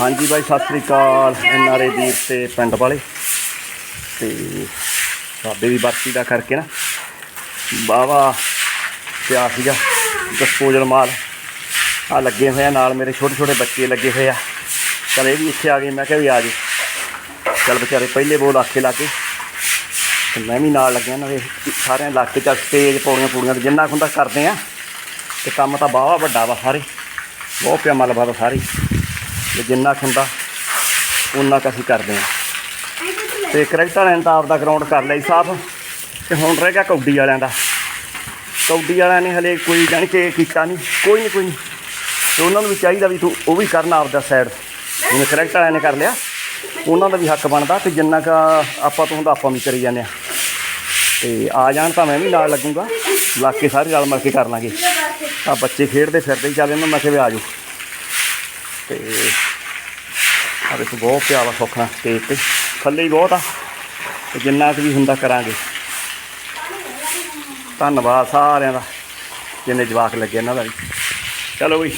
ਹਾਂਜੀ ਬਾਈ, ਸਤਿ ਸ੍ਰੀ ਅਕਾਲ। N R A ਵੀਰ ਤੇ ਪਿੰਡ ਵਾਲੇ। ਤੇ ਸਾਡੇ ਵੀ ਵਰਤੀ ਦਾ ਕਰਕੇ ਨਾ ਬਾਵਾ ਪਿਆ ਸੀਗਾ। ਡਿਸਪੋਜ਼ਲ ਮਾਲ ਆ ਲੱਗੇ ਹੋਏ ਆ, ਨਾਲ ਮੇਰੇ ਛੋਟੇ ਛੋਟੇ ਬੱਚੇ ਲੱਗੇ ਹੋਏ ਆ। ਚਲ ਇਹ ਵੀ ਇੱਥੇ ਆ ਗਏ, ਮੈਂ ਕਿਹਾ ਵੀ ਆ ਜੀ ਚਲ ਵਿਚਾਰੇ ਪਹਿਲੇ ਬੋਲ ਆਖੇ ਲੱਗੇ। ਤੇ ਮੈਂ ਵੀ ਨਾਲ ਲੱਗਿਆ ਨਾ ਵੇ ਸਾਰਿਆਂ ਇਲਾਕੇ ਚ ਸਟੇਜ ਪੌੜੀਆਂ ਪੂੜੀਆਂ ਤੇ ਜਿੰਨਾ ਕੁ ਹੁੰਦਾ ਕਰਦੇ ਆ। ਤੇ ਕੰਮ ਤਾਂ ਬਾਵਾ ਵੱਡਾ ਵਾ ਸਾਰੇ। ਬਹੁਤ ਪਿਆ ਮਲਬਾ ਤਾਂ ਸਾਰੇ। ਤੇ ਜਿੰਨਾ ਕੁ ਹੁੰਦਾ ਉਨਾ ਕੁ ਅਸੀਂ ਕਰਦੇ ਹਾਂ। ਤੇ ਕ੍ਰਿਕਟ ਵਾਲਿਆਂ ਨੇ ਤਾਂ ਆਪਦਾ ਗਰਾਊਂਡ ਕਰ ਲਿਆ ਜੀ ਸਾਫ਼। ਤੇ ਹੁਣ ਰਹਿ ਗਿਆ ਕੌਡੀ ਵਾਲਿਆਂ ਦਾ। ਕੌਡੀ ਵਾਲਿਆਂ ਨੇ ਹਲੇ ਕੋਈ ਜਾਣੀ ਕਿ ਕੀਤਾ ਨਹੀਂ, ਕੋਈ ਨਹੀਂ ਕੋਈ ਨਹੀਂ। ਤੇ ਉਹਨਾਂ ਨੂੰ ਵੀ ਚਾਹੀਦਾ ਵੀ ਤੂੰ ਉਹ ਵੀ ਕਰਨ ਆਪਦਾ ਸਾਈਡ ਜਿਵੇਂ ਕ੍ਰਿਕਟ ਵਾਲਿਆਂ ਨੇ ਕਰ ਲਿਆ, ਉਹਨਾਂ ਦਾ ਵੀ ਹੱਕ ਬਣਦਾ ਤੇ ਜਿੰਨਾ ਕੁ ਆਪਾਂ ਤੋਂ ਹੁੰਦਾ ਆਪਾਂ ਵੀ ਕਰੀ ਜਾਂਦੇ ਆ ਤੇ ਆ ਜਾਣ ਤਾਂ ਮੈਂ ਵੀ ਨਾਲ ਲੱਗੂਗਾ। ਲੱਗ ਕੇ ਸਾਰੇ ਰਲ ਮਿਲ ਕੇ ਕਰ ਲਾਂਗੇ। ਆ ਬੱਚੇ ਖੇਡਦੇ ਫਿਰਦੇ ਹੀ ਚੱਲ ਇਹਨਾਂ ਮੈਂ ਕਿਹਾ ਆ ਜਾਓ। ਤੇ ਆ ਦੇਖੋ ਬਹੁਤ ਪਿਆ ਵਾ ਸੌਖਾ ਸਟੇਜ ਤੇ ਥੱਲੇ ਹੀ ਬਹੁਤ ਆ। ਤੇ ਜਿੰਨਾ ਕੁ ਵੀ ਹੁੰਦਾ ਕਰਾਂਗੇ। ਧੰਨਵਾਦ ਸਾਰਿਆਂ ਦਾ, ਜਿੰਨੇ ਜਵਾਕ ਲੱਗੇ ਇਹਨਾਂ ਦਾ ਵੀ। ਚਲੋ ਵੀ